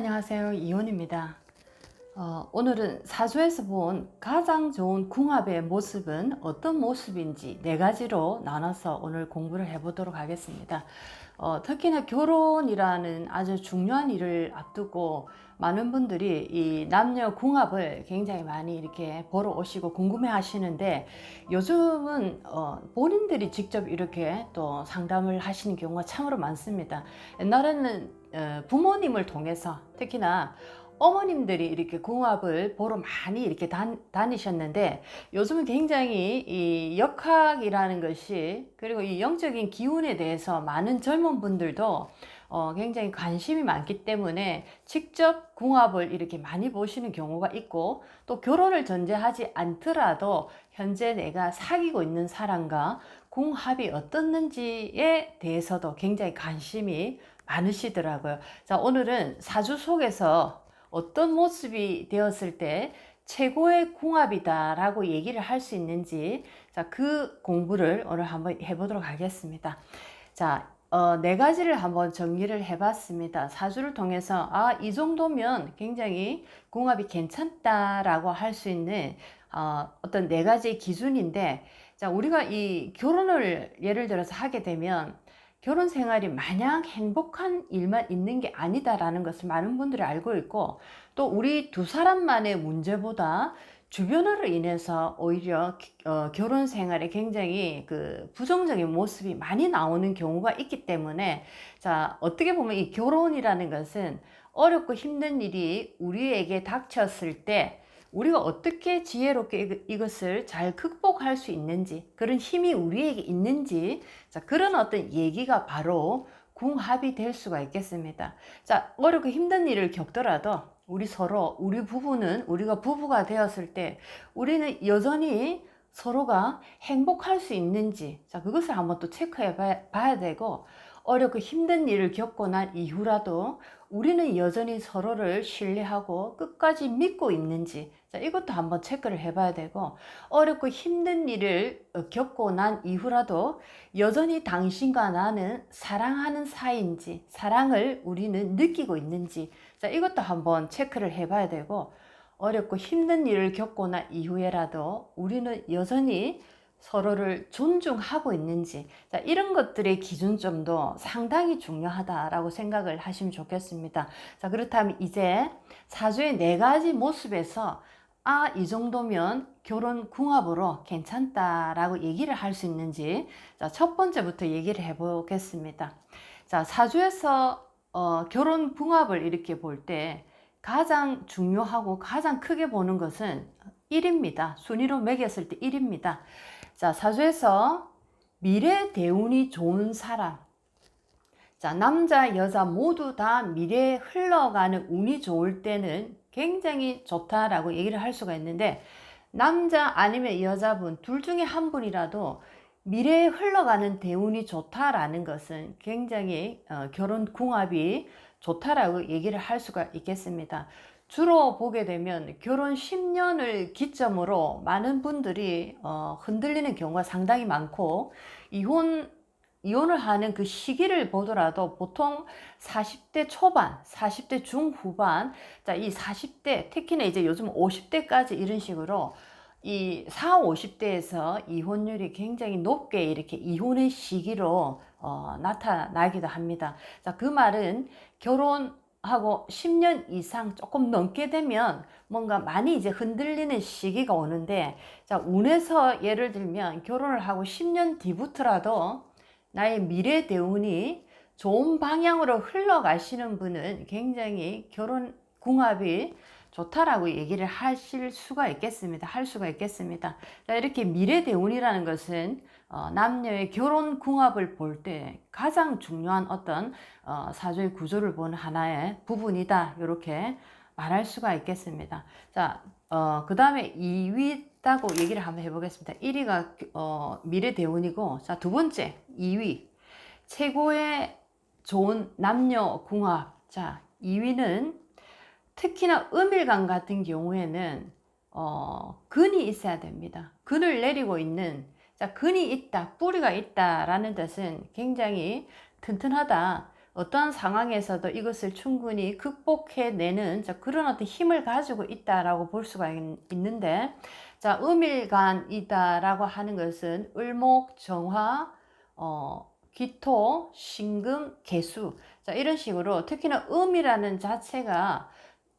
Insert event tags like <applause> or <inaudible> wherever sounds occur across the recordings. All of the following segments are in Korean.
안녕하세요. 이혼입니다. 어, 오늘은 사주에서 본 가장 좋은 궁합의 모습은 어떤 모습인지 네 가지로 나눠서 오늘 공부를 해보도록 하겠습니다. 어, 특히나 결혼이라는 아주 중요한 일을 앞두고 많은 분들이 이 남녀 궁합을 굉장히 많이 이렇게 보러 오시고 궁금해 하시는데 요즘은 어, 본인들이 직접 이렇게 또 상담을 하시는 경우가 참으로 많습니다. 옛날에는 어, 부모님을 통해서 특히나 어머님들이 이렇게 궁합을 보러 많이 이렇게 다, 다니셨는데 요즘은 굉장히 이 역학이라는 것이 그리고 이 영적인 기운에 대해서 많은 젊은 분들도 어, 굉장히 관심이 많기 때문에 직접 궁합을 이렇게 많이 보시는 경우가 있고 또 결혼을 전제하지 않더라도 현재 내가 사귀고 있는 사람과 궁합이 어떻는지에 대해서도 굉장히 관심이 많으시더라고요. 자, 오늘은 사주 속에서 어떤 모습이 되었을 때 최고의 궁합이다라고 얘기를 할 수 있는지 자, 그 공부를 오늘 한번 해보도록 하겠습니다. 자, 어, 네 가지를 한번 정리를 해봤습니다. 사주를 통해서 아, 이 정도면 굉장히 궁합이 괜찮다라고 할 수 있는 어, 어떤 네 가지 기준인데 자, 우리가 이 결혼을 예를 들어서 하게 되면 결혼 생활이 마냥 행복한 일만 있는 게 아니다라는 것을 많은 분들이 알고 있고 또 우리 두 사람만의 문제보다 주변으로 인해서 오히려 어, 결혼 생활에 굉장히 그 부정적인 모습이 많이 나오는 경우가 있기 때문에 자 어떻게 보면 이 결혼이라는 것은 어렵고 힘든 일이 우리에게 닥쳤을 때 우리가 어떻게 지혜롭게 이것을 잘 극복할 수 있는지 그런 힘이 우리에게 있는지 자 그런 어떤 얘기가 바로 궁합이 될 수가 있겠습니다. 자 어렵고 힘든 일을 겪더라도 우리 서로 우리 부부는 우리가 부부가 되었을 때 우리는 여전히 서로가 행복할 수 있는지 자 그것을 한번 또 체크해 봐야 되고 어렵고 힘든 일을 겪고 난 이후라도 우리는 여전히 서로를 신뢰하고 끝까지 믿고 있는지 자, 이것도 한번 체크를 해봐야 되고 어렵고 힘든 일을 어, 겪고 난 이후라도 여전히 당신과 나는 사랑하는 사이인지 사랑을 우리는 느끼고 있는지 자, 이것도 한번 체크를 해봐야 되고 어렵고 힘든 일을 겪고 난 이후에라도 우리는 여전히 서로를 존중하고 있는지 자, 이런 것들의 기준점도 상당히 중요하다라고 생각을 하시면 좋겠습니다. 자 그렇다면 이제 사주의 네 가지 모습에서 아 이 정도면 결혼 궁합으로 괜찮다라고 얘기를 할 수 있는지 자, 첫 번째부터 얘기를 해보겠습니다. 자 사주에서 어, 결혼 궁합을 이렇게 볼 때 가장 중요하고 가장 크게 보는 것은 1입니다. 순위로 매겼을 때 1입니다. 자, 사주에서 미래 대운이 좋은 사람. 자, 남자, 여자 모두 다 미래에 흘러가는 운이 좋을 때는 굉장히 좋다라고 얘기를 할 수가 있는데, 남자 아니면 여자분 둘 중에 한 분이라도 미래에 흘러가는 대운이 좋다라는 것은 굉장히 어, 결혼 궁합이 좋다라고 얘기를 할 수가 있겠습니다. 주로 보게 되면 결혼 10년을 기점으로 많은 분들이 어, 흔들리는 경우가 상당히 많고 이혼 이혼을 하는 그 시기를 보더라도 보통 40대 초반, 40대 중후반, 자, 이 40대, 특히나 이제 요즘 50대까지 이런 식으로 이 4, 50대에서 이혼율이 굉장히 높게 이렇게 이혼의 시기로 어, 나타나기도 합니다. 자, 그 말은 결혼 하고 10년 이상 조금 넘게 되면 뭔가 많이 이제 흔들리는 시기가 오는데 자 운에서 예를 들면 결혼을 하고 10년 뒤부터라도 나의 미래 대운이 좋은 방향으로 흘러가시는 분은 굉장히 결혼 궁합이 좋다라고 얘기를 하실 수가 있겠습니다. 할 수가 있겠습니다. 자, 이렇게 미래 대운이라는 것은 어, 남녀의 결혼 궁합을 볼 때 가장 중요한 어떤 어, 사주의 구조를 보는 하나의 부분이다. 이렇게 말할 수가 있겠습니다. 자, 어, 그 다음에 2위다고 얘기를 한번 해보겠습니다. 1위가 어, 미래 대운이고, 자, 두 번째 2위 최고의 좋은 남녀 궁합. 자, 2위는 특히나 음일간 같은 경우에는 어, 근이 있어야 됩니다. 근을 내리고 있는 자, 근이 있다, 뿌리가 있다라는 뜻은 굉장히 튼튼하다, 어떠한 상황에서도 이것을 충분히 극복해내는 자, 그런 어떤 힘을 가지고 있다라고 볼 수가 있, 있는데 자, 음일간이다라고 하는 것은 을목, 정화, 어, 기토, 신금, 개수. 자, 이런 식으로 특히나 음이라는 자체가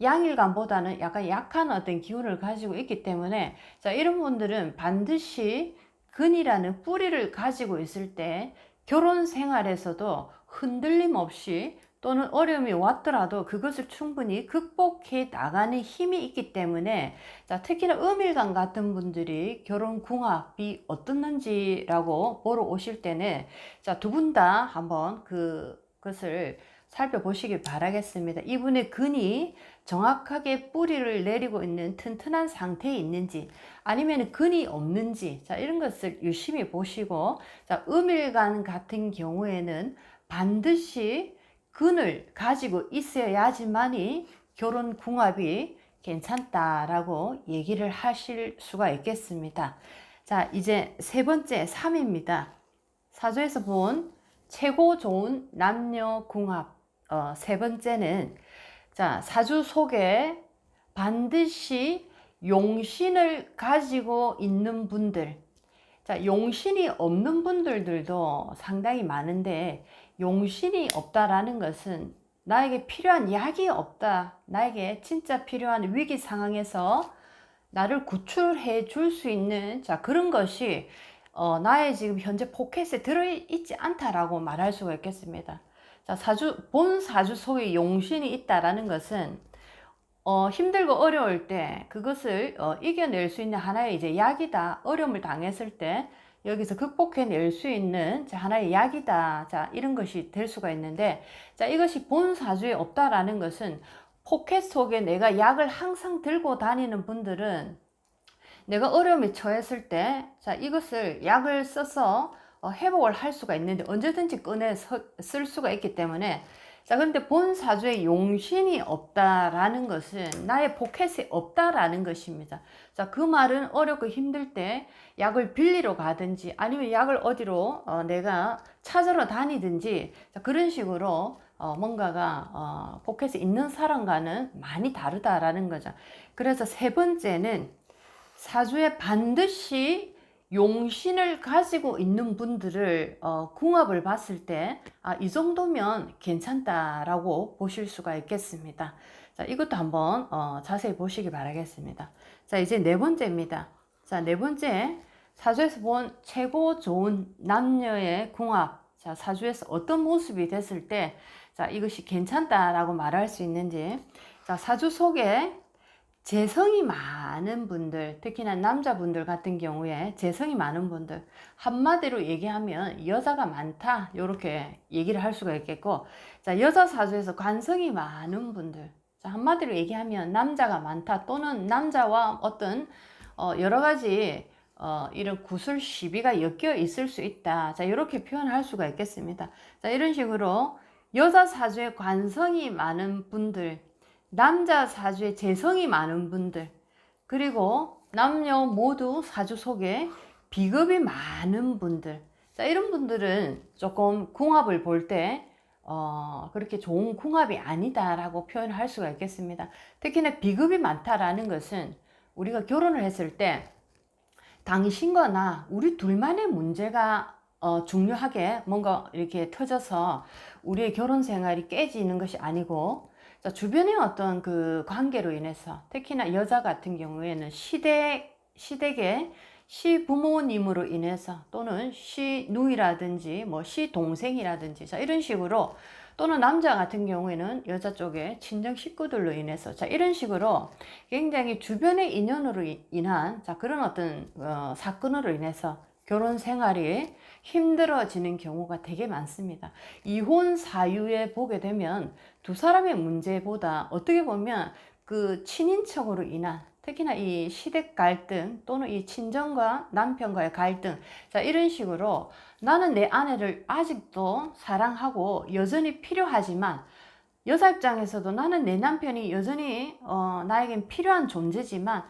양일간보다는 약간 약한 어떤 기운을 가지고 있기 때문에 자, 이런 분들은 반드시 근이라는 뿌리를 가지고 있을 때 결혼 생활에서도 흔들림 없이 또는 어려움이 왔더라도 그것을 충분히 극복해 나가는 힘이 있기 때문에 자, 특히나 음일간 같은 분들이 결혼 궁합이 어떻는지라고 보러 오실 때는 자, 두 분 다 한번 그, 그것을 살펴보시길 바라겠습니다. 이분의 근이 정확하게 뿌리를 내리고 있는 튼튼한 상태에 있는지 아니면 근이 없는지 자 이런 것을 유심히 보시고 자 음일간 같은 경우에는 반드시 근을 가지고 있어야지만이 결혼 궁합이 괜찮다라고 얘기를 하실 수가 있겠습니다. 자, 이제 세 번째 3입니다. 사주에서 본 최고 좋은 남녀 궁합. 어, 세 번째는 자, 사주 속에 반드시 용신을 가지고 있는 분들. 자, 용신이 없는 분들도 상당히 많은데 용신이 없다라는 것은 나에게 필요한 약이 없다. 나에게 진짜 필요한 위기 상황에서 나를 구출해 줄 수 있는 자 그런 것이 어, 나의 지금 현재 포켓에 들어있지 않다라고 말할 수가 있겠습니다. 자 사주 본 사주 속에 용신이 있다라는 것은 어, 힘들고 어려울 때 그것을 어, 이겨낼 수 있는 하나의 이제 약이다. 어려움을 당했을 때 여기서 극복해낼 수 있는 하나의 약이다. 자, 이런 것이 될 수가 있는데, 자, 이것이 본 사주에 없다라는 것은 포켓 속에 내가 약을 항상 들고 다니는 분들은 내가 어려움에 처했을 때, 자, 이것을 약을 써서 어, 회복을 할 수가 있는데 언제든지 꺼내 쓸 수가 있기 때문에 자, 근데 본 사주에 용신이 없다라는 것은 나의 포켓이 없다라는 것입니다. 자, 그 말은 어렵고 힘들 때 약을 빌리러 가든지 아니면 약을 어디로 어, 내가 찾으러 다니든지 자, 그런 식으로 어, 뭔가가 어, 포켓에 있는 사람과는 많이 다르다라는 거죠. 그래서 세 번째는 사주에 반드시 용신을 가지고 있는 분들을 어, 궁합을 봤을 때, 아, 이 정도면 괜찮다라고 보실 수가 있겠습니다. 자, 이것도 한번 어, 자세히 보시기 바라겠습니다. 자, 이제 네 번째입니다. 자, 네 번째, 사주에서 본 최고 좋은 남녀의 궁합. 자, 사주에서 어떤 모습이 됐을 때, 자, 이것이 괜찮다라고 말할 수 있는지. 자, 사주 속에 재성이 많은 분들, 특히나 남자분들 같은 경우에 재성이 많은 분들, 한마디로 얘기하면 여자가 많다, 이렇게 얘기를 할 수가 있겠고, 자, 여자 사주에서 관성이 많은 분들, 자, 한마디로 얘기하면 남자가 많다, 또는 남자와 어떤, 어, 여러 가지, 어, 이런 구슬 시비가 엮여 있을 수 있다. 자, 이렇게 표현할 수가 있겠습니다. 자, 이런 식으로 여자 사주에 관성이 많은 분들, 남자 사주에 재성이 많은 분들, 그리고 남녀 모두 사주 속에 비겁이 많은 분들. 자, 이런 분들은 조금 궁합을 볼 때, 어, 그렇게 좋은 궁합이 아니다라고 표현할 수가 있겠습니다. 특히나 비겁이 많다라는 것은 우리가 결혼을 했을 때, 당신과 나, 우리 둘만의 문제가 어, 중요하게 뭔가 이렇게 터져서 우리의 결혼 생활이 깨지는 것이 아니고, 자, 주변의 어떤 그 관계로 인해서 특히나 여자 같은 경우에는 시댁, 시댁의 시부모님으로 인해서 또는 시누이라든지 뭐 시동생이라든지 자, 이런 식으로 또는 남자 같은 경우에는 여자 쪽에 친정 식구들로 인해서 자 이런 식으로 굉장히 주변의 인연으로 인한 자 그런 어떤 어, 사건으로 인해서 결혼 생활이 힘들어지는 경우가 되게 많습니다. 이혼 사유에 보게 되면 두 사람의 문제보다 어떻게 보면 그 친인척으로 인한 특히나 이 시댁 갈등 또는 이 친정과 남편과의 갈등 자 이런 식으로 나는 내 아내를 아직도 사랑하고 여전히 필요하지만 여자 입장에서도 나는 내 남편이 여전히 어, 나에겐 필요한 존재지만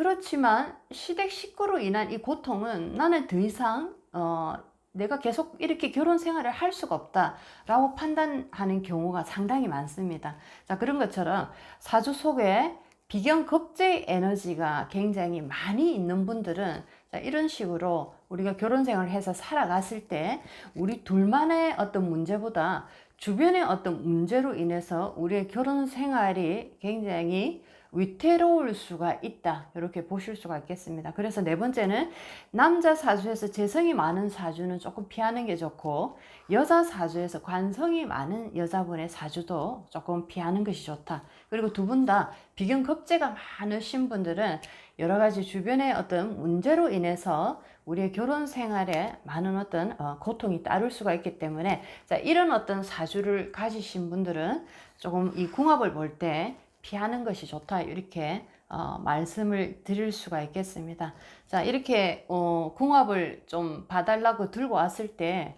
그렇지만 시댁 식구로 인한 이 고통은 나는 더 이상 어, 내가 계속 이렇게 결혼 생활을 할 수가 없다라고 판단하는 경우가 상당히 많습니다. 자, 그런 것처럼 사주 속에 비경급제의 에너지가 굉장히 많이 있는 분들은 자, 이런 식으로 우리가 결혼 생활을 해서 살아갔을 때 우리 둘만의 어떤 문제보다 주변의 어떤 문제로 인해서 우리의 결혼 생활이 굉장히 위태로울 수가 있다. 이렇게 보실 수가 있겠습니다. 그래서 네 번째는 남자 사주에서 재성이 많은 사주는 조금 피하는 게 좋고 여자 사주에서 관성이 많은 여자분의 사주도 조금 피하는 것이 좋다. 그리고 두 분 다 비경급제가 많으신 분들은 여러 가지 주변의 어떤 문제로 인해서 우리의 결혼 생활에 많은 어떤 어, 고통이 따를 수가 있기 때문에 자, 이런 어떤 사주를 가지신 분들은 조금 이 궁합을 볼때 피하는 것이 좋다 이렇게 어, 말씀을 드릴 수가 있겠습니다. 자 이렇게 어, 궁합을 좀 봐달라고 들고 왔을 때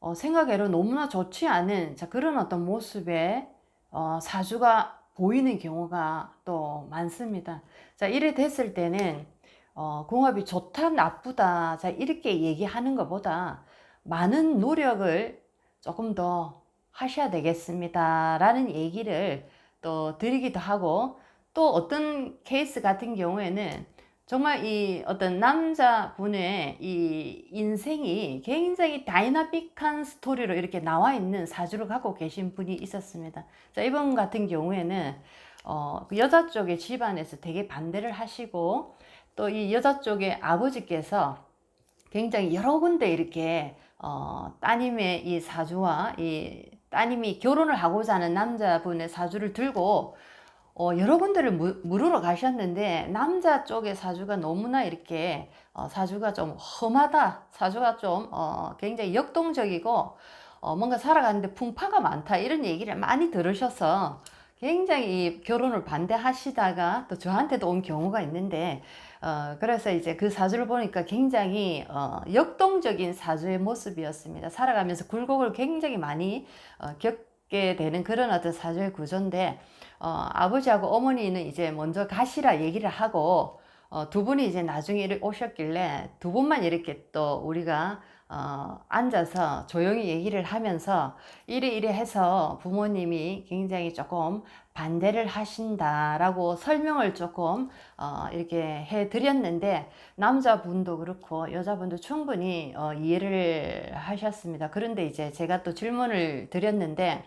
어, 생각외로 너무나 좋지 않은 자, 그런 어떤 모습의 어, 사주가 보이는 경우가 또 많습니다. 자 이래 됐을 때는 어, 궁합이 좋다 나쁘다 자 이렇게 얘기하는 것보다 많은 노력을 조금 더 하셔야 되겠습니다 라는 얘기를 또 드리기도 하고 또 어떤 케이스 같은 경우에는 정말 이 어떤 남자분의 이 인생이 굉장히 다이나믹한 스토리로 이렇게 나와 있는 사주를 갖고 계신 분이 있었습니다. 자, 이번 같은 경우에는 어, 그 여자 쪽의 집안에서 되게 반대를 하시고 또 이 여자 쪽의 아버지께서 굉장히 여러 군데 이렇게 어, 따님의 이 사주와 이 따님이 결혼을 하고자 하는 남자분의 사주를 들고 어, 여러 군데를 무, 물으러 가셨는데 남자 쪽의 사주가 너무나 이렇게 어, 사주가 좀 험하다 사주가 좀 어, 굉장히 역동적이고 어, 뭔가 살아가는데 풍파가 많다 이런 얘기를 많이 들으셔서 굉장히 결혼을 반대하시다가 또 저한테도 온 경우가 있는데 어, 그래서 이제 그 사주를 보니까 굉장히 어, 역동적인 사주의 모습이었습니다. 살아가면서 굴곡을 굉장히 많이 어, 겪게 되는 그런 어떤 사주의 구조인데 어, 아버지하고 어머니는 이제 먼저 가시라 얘기를 하고 어, 두 분이 이제 나중에 오셨길래 두 분만 이렇게 또 우리가 어, 앉아서 조용히 얘기를 하면서 이래 이래 해서 부모님이 굉장히 조금 반대를 하신다라고 설명을 조금 어, 이렇게 해 드렸는데 남자분도 그렇고 여자분도 충분히 어, 이해를 하셨습니다. 그런데 이제 제가 또 질문을 드렸는데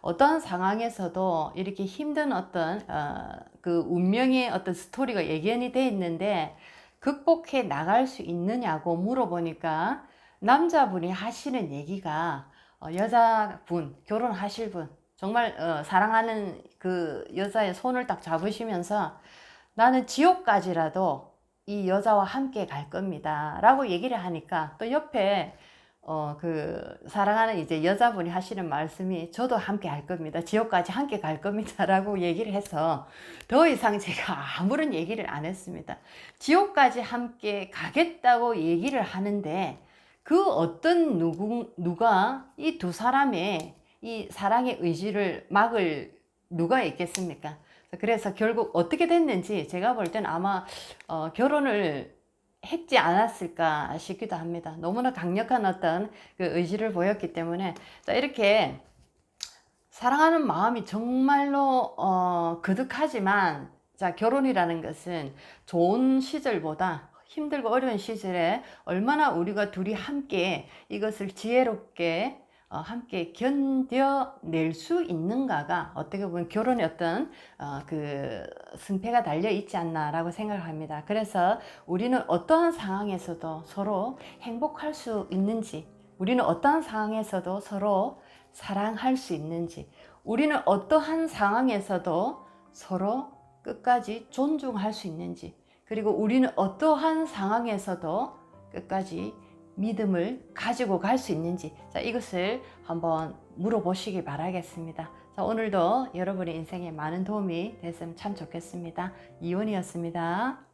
어떤 상황에서도 이렇게 힘든 어떤 어, 그 운명의 어떤 스토리가 예견이 돼 있는데 극복해 나갈 수 있느냐고 물어보니까 남자분이 하시는 얘기가 어, 여자분 결혼하실 분 정말 어, 사랑하는 그 여자의 손을 딱 잡으시면서 나는 지옥까지라도 이 여자와 함께 갈 겁니다. 라고 얘기를 하니까 또 옆에 어, 그, 사랑하는 이제 여자분이 하시는 말씀이 저도 함께 할 겁니다. 지옥까지 함께 갈 겁니다. <laughs> 라고 얘기를 해서 더 이상 제가 아무런 얘기를 안 했습니다. 지옥까지 함께 가겠다고 얘기를 하는데 그 어떤 누구, 누가 이 두 사람의 이 사랑의 의지를 막을 누가 있겠습니까? 그래서 결국 어떻게 됐는지 제가 볼 때는 아마 어, 결혼을 했지 않았을까 싶기도 합니다. 너무나 강력한 어떤 그 의지를 보였기 때문에 자, 이렇게 사랑하는 마음이 정말로 어, 그득하지만 자 결혼이라는 것은 좋은 시절보다 힘들고 어려운 시절에 얼마나 우리가 둘이 함께 이것을 지혜롭게 어, 함께 견뎌낼 수 있는가가 어떻게 보면 결혼의 어떤 어, 그 승패가 달려 있지 않나라고 생각합니다. 그래서 우리는 어떠한 상황에서도 서로 행복할 수 있는지, 우리는 어떠한 상황에서도 서로 사랑할 수 있는지, 우리는 어떠한 상황에서도 서로 끝까지 존중할 수 있는지, 그리고 우리는 어떠한 상황에서도 끝까지 믿음을 가지고 갈 수 있는지 자, 이것을 한번 물어보시기 바라겠습니다. 자, 오늘도 여러분의 인생에 많은 도움이 됐으면 참 좋겠습니다. 이온이었습니다.